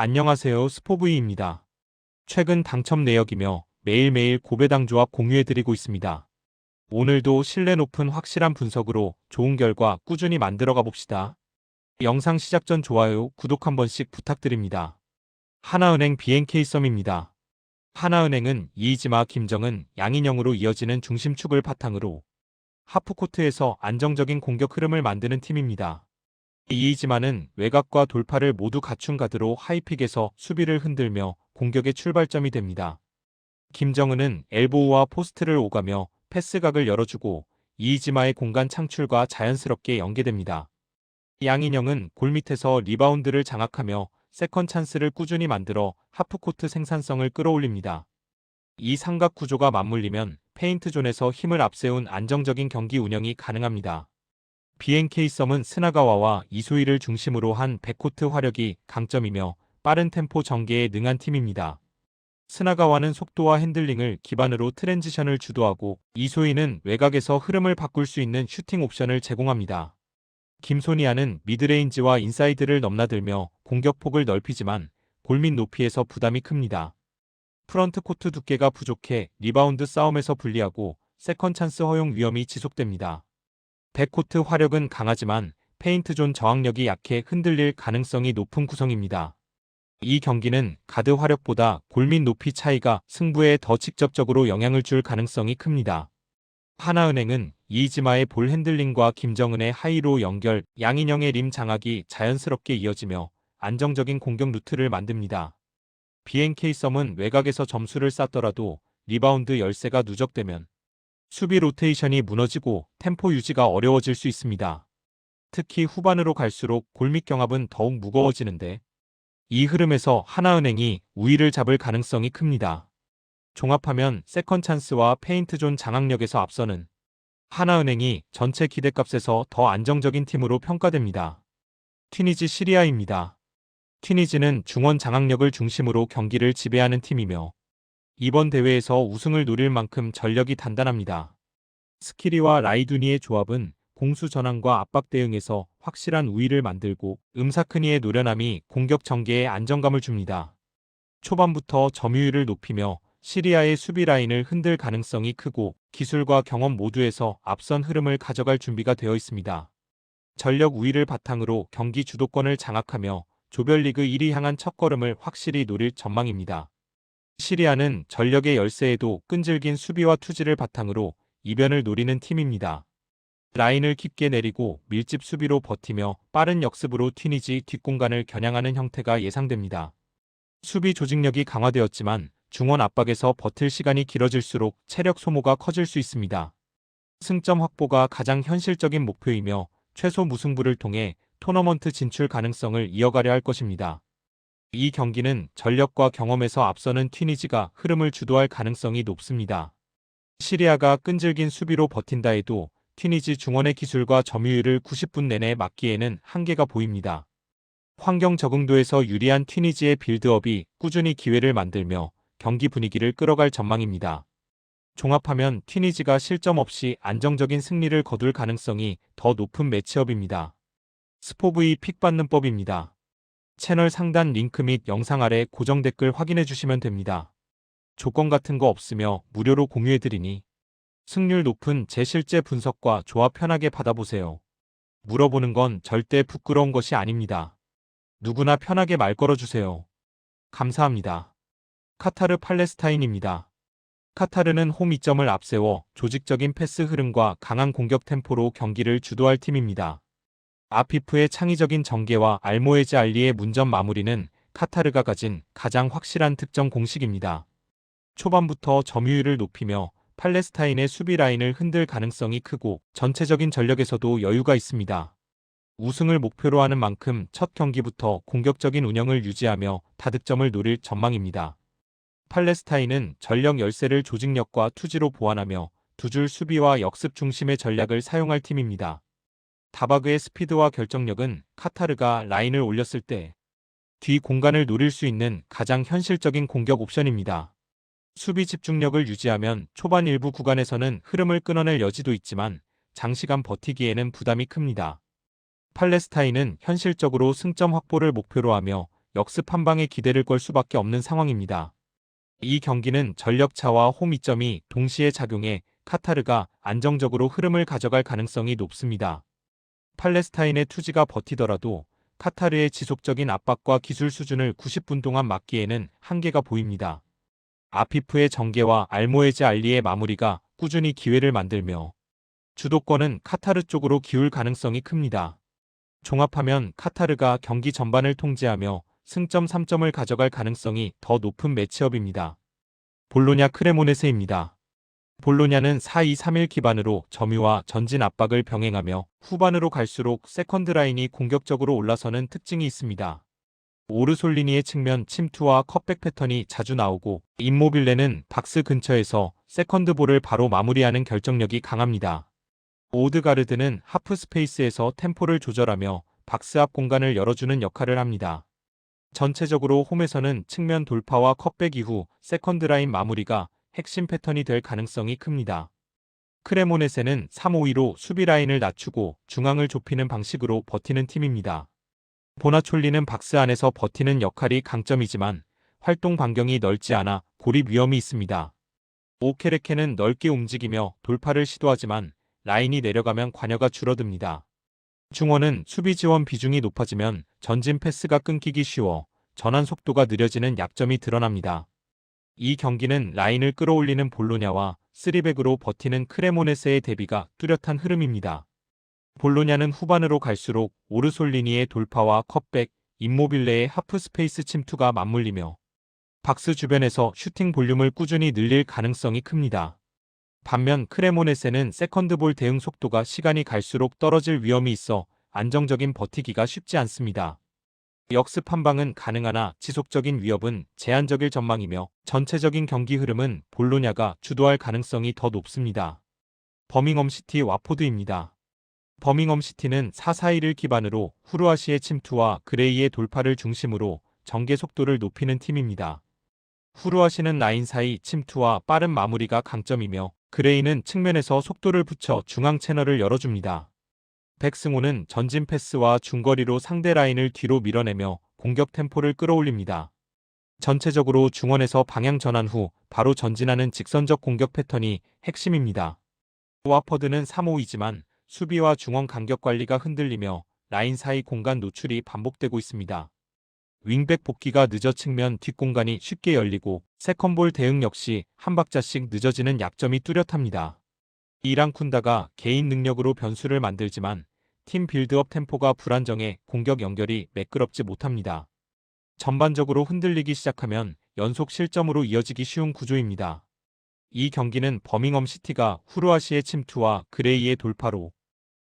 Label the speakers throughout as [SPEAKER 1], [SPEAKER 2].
[SPEAKER 1] 안녕하세요 스포브이입니다. 최근 당첨 내역이며 매일매일 고배당 조합 공유해드리고 있습니다. 오늘도 신뢰 높은 확실한 분석으로 좋은 결과 꾸준히 만들어가 봅시다. 영상 시작 전 좋아요, 구독 한 번씩 부탁드립니다. 하나은행 BNK 썸입니다. 하나은행은 이이지마 김정은 양인영으로 이어지는 중심축을 바탕으로 하프코트에서 안정적인 공격 흐름을 만드는 팀입니다. 이이지마는 외곽과 돌파를 모두 갖춘 가드로 하이픽에서 수비를 흔들며 공격의 출발점이 됩니다. 김정은은 엘보우와 포스트를 오가며 패스각을 열어주고 이이지마의 공간 창출과 자연스럽게 연계됩니다. 양인영은 골 밑에서 리바운드를 장악하며 세컨 찬스를 꾸준히 만들어 하프코트 생산성을 끌어올립니다. 이 삼각 구조가 맞물리면 페인트 존에서 힘을 앞세운 안정적인 경기 운영이 가능합니다. BNK 썸은 스나가와와 이소희를 중심으로 한 백코트 화력이 강점이며 빠른 템포 전개에 능한 팀입니다. 스나가와는 속도와 핸들링을 기반으로 트랜지션을 주도하고 이소희는 외곽에서 흐름을 바꿀 수 있는 슈팅 옵션을 제공합니다. 김소니아는 미드레인지와 인사이드를 넘나들며 공격폭을 넓히지만 골밑 높이에서 부담이 큽니다. 프런트 코트 두께가 부족해 리바운드 싸움에서 불리하고 세컨 찬스 허용 위험이 지속됩니다. 백코트 화력은 강하지만 페인트 존 저항력이 약해 흔들릴 가능성이 높은 구성입니다. 이 경기는 가드 화력보다 골밑 높이 차이가 승부에 더 직접적으로 영향을 줄 가능성이 큽니다. 하나은행은 이지마의 볼 핸들링과 김정은의 하이로 연결, 양인영의 림 장악이 자연스럽게 이어지며 안정적인 공격 루트를 만듭니다. BNK 썸은 외곽에서 점수를 쌌더라도 리바운드 열세가 누적되면 수비 로테이션이 무너지고 템포 유지가 어려워질 수 있습니다. 특히 후반으로 갈수록 골밑 경합은 더욱 무거워지는데 이 흐름에서 하나은행이 우위를 잡을 가능성이 큽니다. 종합하면 세컨 찬스와 페인트 존 장악력에서 앞서는 하나은행이 전체 기대값에서 더 안정적인 팀으로 평가됩니다. 튀니지 시리아입니다. 튀니지는 중원 장악력을 중심으로 경기를 지배하는 팀이며 이번 대회에서 우승을 노릴 만큼 전력이 단단합니다. 스키리와 라이두니의 조합은 공수 전환과 압박 대응에서 확실한 우위를 만들고 음사크니의 노련함이 공격 전개에 안정감을 줍니다. 초반부터 점유율을 높이며 시리아의 수비 라인을 흔들 가능성이 크고 기술과 경험 모두에서 앞선 흐름을 가져갈 준비가 되어 있습니다. 전력 우위를 바탕으로 경기 주도권을 장악하며 조별리그 1위 향한 첫걸음을 확실히 노릴 전망입니다. 시리아는 전력의 열세에도 끈질긴 수비와 투지를 바탕으로 이변을 노리는 팀입니다. 라인을 깊게 내리고 밀집 수비로 버티며 빠른 역습으로 튀니지 뒷공간을 겨냥하는 형태가 예상됩니다. 수비 조직력이 강화되었지만 중원 압박에서 버틸 시간이 길어질수록 체력 소모가 커질 수 있습니다. 승점 확보가 가장 현실적인 목표이며 최소 무승부를 통해 토너먼트 진출 가능성을 이어가려 할 것입니다. 이 경기는 전력과 경험에서 앞서는 튀니지가 흐름을 주도할 가능성이 높습니다. 시리아가 끈질긴 수비로 버틴다 해도 튀니지 중원의 기술과 점유율을 90분 내내 막기에는 한계가 보입니다. 환경 적응도에서 유리한 튀니지의 빌드업이 꾸준히 기회를 만들며 경기 분위기를 끌어갈 전망입니다. 종합하면 튀니지가 실점 없이 안정적인 승리를 거둘 가능성이 더 높은 매치업입니다. 스포브이 픽 받는 법입니다. 채널 상단 링크 및 영상 아래 고정 댓글 확인해 주시면 됩니다. 조건 같은 거 없으며 무료로 공유해 드리니 승률 높은 제 실제 분석과 조합 편하게 받아보세요. 물어보는 건 절대 부끄러운 것이 아닙니다. 누구나 편하게 말 걸어주세요. 감사합니다. 카타르 팔레스타인입니다. 카타르는 홈 이점을 앞세워 조직적인 패스 흐름과 강한 공격 템포로 경기를 주도할 팀입니다. 아피프의 창의적인 전개와 알모에즈 알리의 문전 마무리는 카타르가 가진 가장 확실한 특정 공식입니다. 초반부터 점유율을 높이며 팔레스타인의 수비 라인을 흔들 가능성이 크고 전체적인 전력에서도 여유가 있습니다. 우승을 목표로 하는 만큼 첫 경기부터 공격적인 운영을 유지하며 다득점을 노릴 전망입니다. 팔레스타인은 전력 열세를 조직력과 투지로 보완하며 두 줄 수비와 역습 중심의 전략을 사용할 팀입니다. 다바그의 스피드와 결정력은 카타르가 라인을 올렸을 때 뒤 공간을 노릴 수 있는 가장 현실적인 공격 옵션입니다. 수비 집중력을 유지하면 초반 일부 구간에서는 흐름을 끊어낼 여지도 있지만 장시간 버티기에는 부담이 큽니다. 팔레스타인은 현실적으로 승점 확보를 목표로 하며 역습 한 방에 기대를 걸 수밖에 없는 상황입니다. 이 경기는 전력차와 홈 이점이 동시에 작용해 카타르가 안정적으로 흐름을 가져갈 가능성이 높습니다. 팔레스타인의 투지가 버티더라도 카타르의 지속적인 압박과 기술 수준을 90분 동안 막기에는 한계가 보입니다. 아피프의 전개와 알모에즈 알리의 마무리가 꾸준히 기회를 만들며 주도권은 카타르 쪽으로 기울 가능성이 큽니다. 종합하면 카타르가 경기 전반을 통제하며 승점 3점을 가져갈 가능성이 더 높은 매치업입니다. 볼로냐 크레모네세입니다. 볼로냐는 4-2-3-1 기반으로 점유와 전진 압박을 병행하며 후반으로 갈수록 세컨드 라인이 공격적으로 올라서는 특징이 있습니다. 오르솔리니의 측면 침투와 컵백 패턴이 자주 나오고 임모빌레는 박스 근처에서 세컨드 볼을 바로 마무리하는 결정력이 강합니다. 오드가르드는 하프 스페이스에서 템포를 조절하며 박스 앞 공간을 열어주는 역할을 합니다. 전체적으로 홈에서는 측면 돌파와 컵백 이후 세컨드 라인 마무리가 핵심 패턴이 될 가능성이 큽니다. 크레모네세는 3-5-2로 수비 라인을 낮추고 중앙을 좁히는 방식으로 버티는 팀입니다. 보나촐리는 박스 안에서 버티는 역할이 강점이지만 활동 반경이 넓지 않아 고립 위험이 있습니다. 오케레케는 넓게 움직이며 돌파를 시도하지만 라인이 내려가면 관여가 줄어듭니다. 중원은 수비 지원 비중이 높아지면 전진 패스가 끊기기 쉬워 전환 속도가 느려지는 약점이 드러납니다. 이 경기는 라인을 끌어올리는 볼로냐와 3백으로 버티는 크레모네스의 대비가 뚜렷한 흐름입니다. 볼로냐는 후반으로 갈수록 오르솔리니의 돌파와 컵백, 임모빌레의 하프 스페이스 침투가 맞물리며 박스 주변에서 슈팅 볼륨을 꾸준히 늘릴 가능성이 큽니다. 반면 크레모네세는 세컨드볼 대응 속도가 시간이 갈수록 떨어질 위험이 있어 안정적인 버티기가 쉽지 않습니다. 역습 한 방은 가능하나 지속적인 위협은 제한적일 전망이며 전체적인 경기 흐름은 볼로냐가 주도할 가능성이 더 높습니다. 버밍엄 시티 와포드입니다. 버밍엄 시티는 4-4-1을 기반으로 후르아시의 침투와 그레이의 돌파를 중심으로 전개 속도를 높이는 팀입니다. 후르아시는 라인 사이 침투와 빠른 마무리가 강점이며 그레이는 측면에서 속도를 붙여 중앙 채널을 열어줍니다. 백승호는 전진 패스와 중거리로 상대 라인을 뒤로 밀어내며 공격 템포를 끌어올립니다. 전체적으로 중원에서 방향 전환 후 바로 전진하는 직선적 공격 패턴이 핵심입니다. 와퍼드는 3-5이지만 수비와 중원 간격 관리가 흔들리며 라인 사이 공간 노출이 반복되고 있습니다. 윙백 복귀가 늦어 측면 뒷공간이 쉽게 열리고 세컨볼 대응 역시 한 박자씩 늦어지는 약점이 뚜렷합니다. 이랑 쿤다가 개인 능력으로 변수를 만들지만 팀 빌드업 템포가 불안정해 공격 연결이 매끄럽지 못합니다. 전반적으로 흔들리기 시작하면 연속 실점으로 이어지기 쉬운 구조입니다. 이 경기는 버밍엄 시티가 후르아시의 침투와 그레이의 돌파로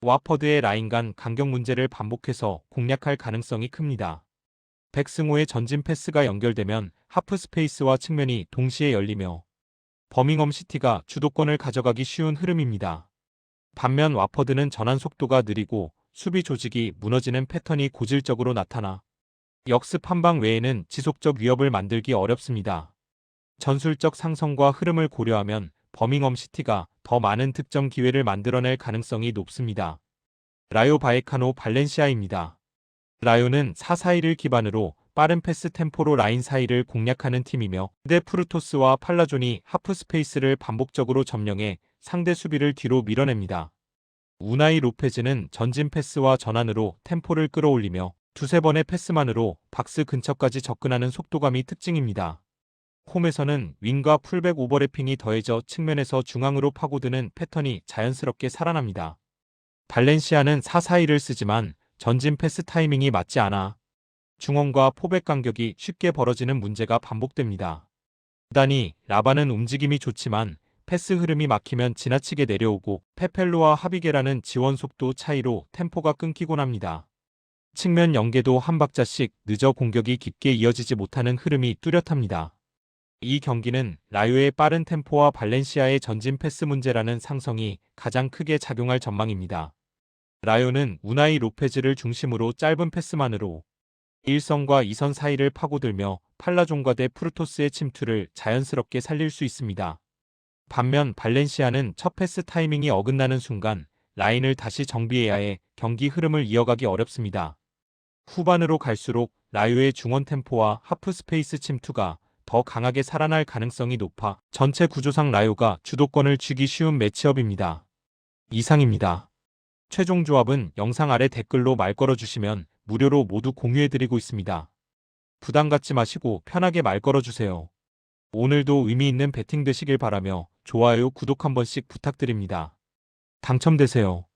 [SPEAKER 1] 와퍼드의 라인 간 간격 문제를 반복해서 공략할 가능성이 큽니다. 백승호의 전진 패스가 연결되면 하프 스페이스와 측면이 동시에 열리며 버밍엄 시티가 주도권을 가져가기 쉬운 흐름입니다. 반면 와퍼드는 전환 속도가 느리고 수비 조직이 무너지는 패턴이 고질적으로 나타나 역습 한방 외에는 지속적 위협을 만들기 어렵습니다. 전술적 상성과 흐름을 고려하면 버밍엄 시티가 더 많은 득점 기회를 만들어낼 가능성이 높습니다. 라요 바에카노 발렌시아입니다. 라요는 4-4-1을 기반으로 빠른 패스 템포로 라인 사이를 공략하는 팀이며 데 프루토스와 팔라존이 하프 스페이스를 반복적으로 점령해 상대 수비를 뒤로 밀어냅니다. 우나이 로페즈는 전진 패스와 전환으로 템포를 끌어올리며 두세 번의 패스만으로 박스 근처까지 접근하는 속도감이 특징입니다. 홈에서는 윙과 풀백 오버래핑이 더해져 측면에서 중앙으로 파고드는 패턴이 자연스럽게 살아납니다. 발렌시아는 4-4-1을 쓰지만 전진 패스 타이밍이 맞지 않아 중원과 포백 간격이 쉽게 벌어지는 문제가 반복됩니다. 다니 라바는 움직임이 좋지만 패스 흐름이 막히면 지나치게 내려오고 페펠로와 하비게라는 지원 속도 차이로 템포가 끊기곤 합니다. 측면 연계도 한 박자씩 늦어 공격이 깊게 이어지지 못하는 흐름이 뚜렷합니다. 이 경기는 라요의 빠른 템포와 발렌시아의 전진 패스 문제라는 상성이 가장 크게 작용할 전망입니다. 라요는 우나이 로페즈를 중심으로 짧은 패스만으로 1선과 2선 사이를 파고들며 팔라종과 대 프루토스의 침투를 자연스럽게 살릴 수 있습니다. 반면 발렌시아는 첫 패스 타이밍이 어긋나는 순간 라인을 다시 정비해야 해 경기 흐름을 이어가기 어렵습니다. 후반으로 갈수록 라유의 중원 템포와 하프 스페이스 침투가 더 강하게 살아날 가능성이 높아 전체 구조상 라요가 주도권을 쥐기 쉬운 매치업입니다. 이상입니다. 최종 조합은 영상 아래 댓글로 말 걸어주시면 무료로 모두 공유해드리고 있습니다. 부담 갖지 마시고 편하게 말 걸어주세요. 오늘도 의미 있는 배팅 되시길 바라며 좋아요, 구독 한 번씩 부탁드립니다. 당첨되세요.